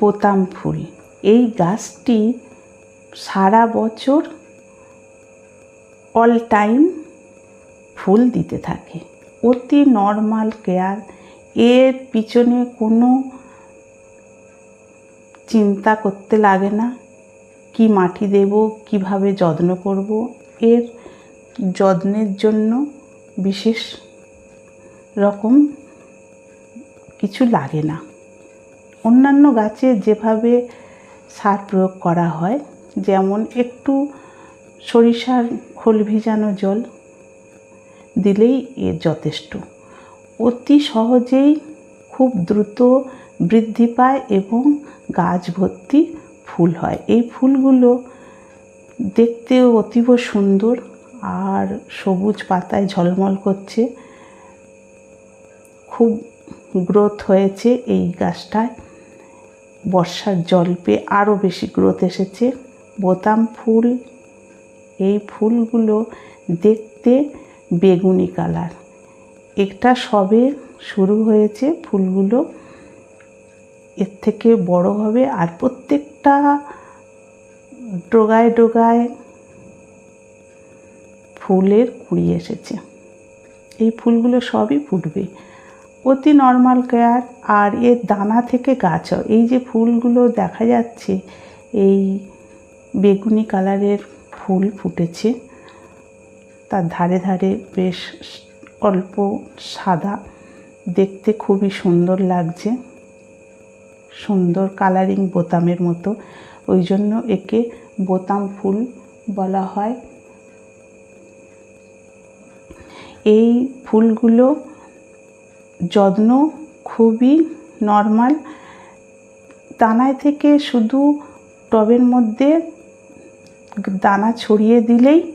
বোতাম ফুল। এই গাছটি সারা বছর অল টাইম ফুল দিতে থাকে। অতি নর্মাল কেয়ার এর পিছনে কোনো চিন্তা করতে লাগে না। কি মাটি দেব, কীভাবে যত্ন করব? এর যত্নের জন্য বিশেষ রকম কিছু লাগে না। অন্যান্য গাছে যেভাবে সার প্রয়োগ করা হয়, যেমন একটু সরিষার খোল ভিজানো জল দিলেই এ যথেষ্ট। অতি সহজেই খুব দ্রুত বৃদ্ধি পায় এবং গাছ ভর্তি ফুল হয়। এই ফুলগুলো দেখতেও অতীব সুন্দর আর সবুজ পাতায় ঝলমল করছে। খুব গ্রোথ হয়েছে এই গাছটায়। বর্ষার জল পেয়ে আরও বেশি গ্রোথ এসেছে। বোতাম ফুল, এই ফুলগুলো দেখতে বেগুনি কালার একটা সবে শুরু হয়েছে ফুলগুলো। এর থেকে বড় হবে আর প্রত্যেকটা ডোগায় ডোগায় ফুলের কুড়ি এসেছে। এই ফুলগুলো সবই ফুটবে। অতি নর্মাল কেয়ার আর এর দানা থেকে গাছ হয় এই যে ফুলগুলো দেখা যাচ্ছে, এই বেগুনি কালারের ফুল ফুটেছে। তার ধারে ধারে বেশ অল্প সাদা। দেখতে খুবই সুন্দর লাগছে। সুন্দর কালারিং বোতামের মতো। ওই জন্য একে বোতাম ফুল বলা হয়। এই ফুলগুলো যত্ন খুবই নর্মাল দানায় থেকে শুধু টবের মধ্যে দানা ছড়িয়ে দিলেই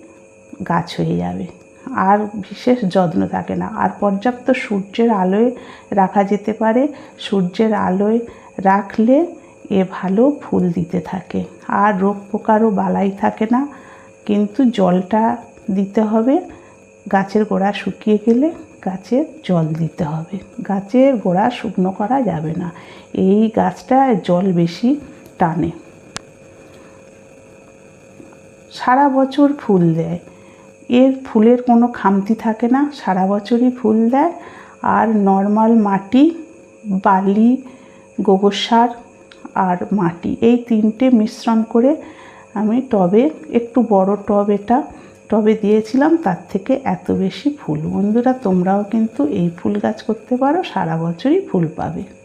গাছ হয়ে যাবে। আর বিশেষ যত্ন থাকে না। আর পর্যাপ্ত সূর্যের আলোয় রাখা যেতে পারে। সূর্যের আলোয় রাখলে এ ভালো ফুল দিতে থাকে। আর রোগ পোকারও বালাই থাকে না। কিন্তু জলটা দিতে হবে। গাছের গোড়া শুকিয়ে গেলে গাছের জল দিতে হবে। গাছের গোড়া শুকনো করা যাবে না। এই গাছটা জল বেশি টানে। সারা বছর ফুল দেয়। এর ফুলের কোনো খামতি থাকে না। সারা বছরই ফুল দেয়। আর নর্মাল মাটি, বালি, গোবর সার আর মাটি, এই তিনটে মিশ্রণ করে আমি টবে, একটু বড় টব এটা টবে দিয়েছিলাম তার থেকে এত বেশি ফুল। বন্ধুরা, তোমরাও কিন্তু এই ফুল গাছ করতে পারো, সারা বছরই ফুল পাবে।